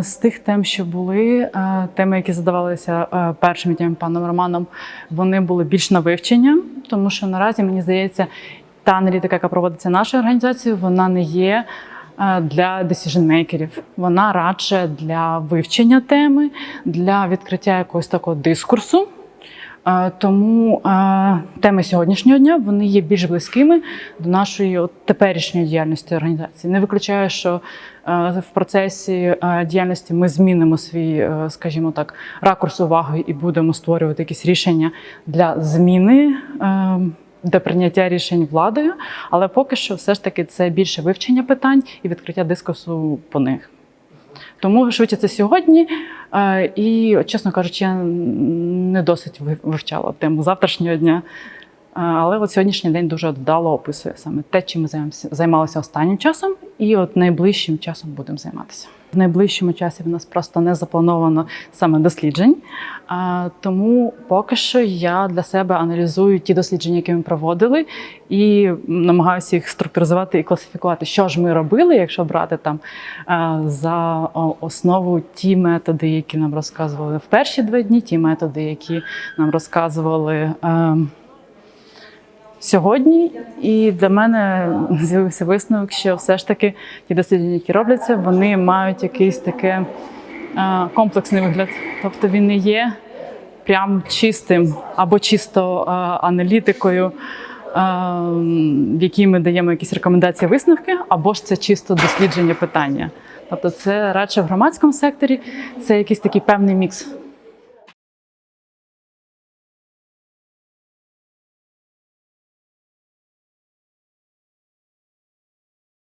З тих тем, що були, теми, які задавалися першим тим паном Романом, вони були більш на вивчення, тому що наразі мені здається, та аналітика, яка проводиться нашою організацією, вона не є для decision-мейкерів. Вона радше для вивчення теми, для відкриття якогось такого дискурсу. Е, Тому е, теми сьогоднішнього дня вони є більш близькими до нашої от, теперішньої діяльності організації. Не виключаю, що е, в процесі діяльності ми змінимо свій, скажімо так, ракурс уваги і будемо створювати якісь рішення для зміни. Для прийняття рішень владою, але поки що все ж таки це більше вивчення питань і відкриття дискусу по них. Тому швидше це сьогодні. Е, І, чесно кажучи, я не досить ви- вивчала тему завтрашнього дня. Е, Але от сьогоднішній день дуже вдало описує саме те, чим ми займалися останнім часом, і от найближчим часом будемо займатися. В найближчому часі в нас просто не заплановано саме досліджень. Тому поки що я для себе аналізую ті дослідження, які ми проводили, і намагаюся їх структуризувати і класифікувати, що ж ми робили, якщо брати там за основу ті методи, які нам розказували в перші два дні, ті методи, які нам розказували. Сьогодні і для мене з'явився висновок, що все ж таки ті дослідження, які робляться, вони мають якийсь таке комплексний вигляд. Тобто він не є прям чистим або чисто аналітикою, в якій ми даємо якісь рекомендації, висновки, або ж це чисто дослідження питання. Тобто, це радше в громадському секторі, це якийсь такий певний мікс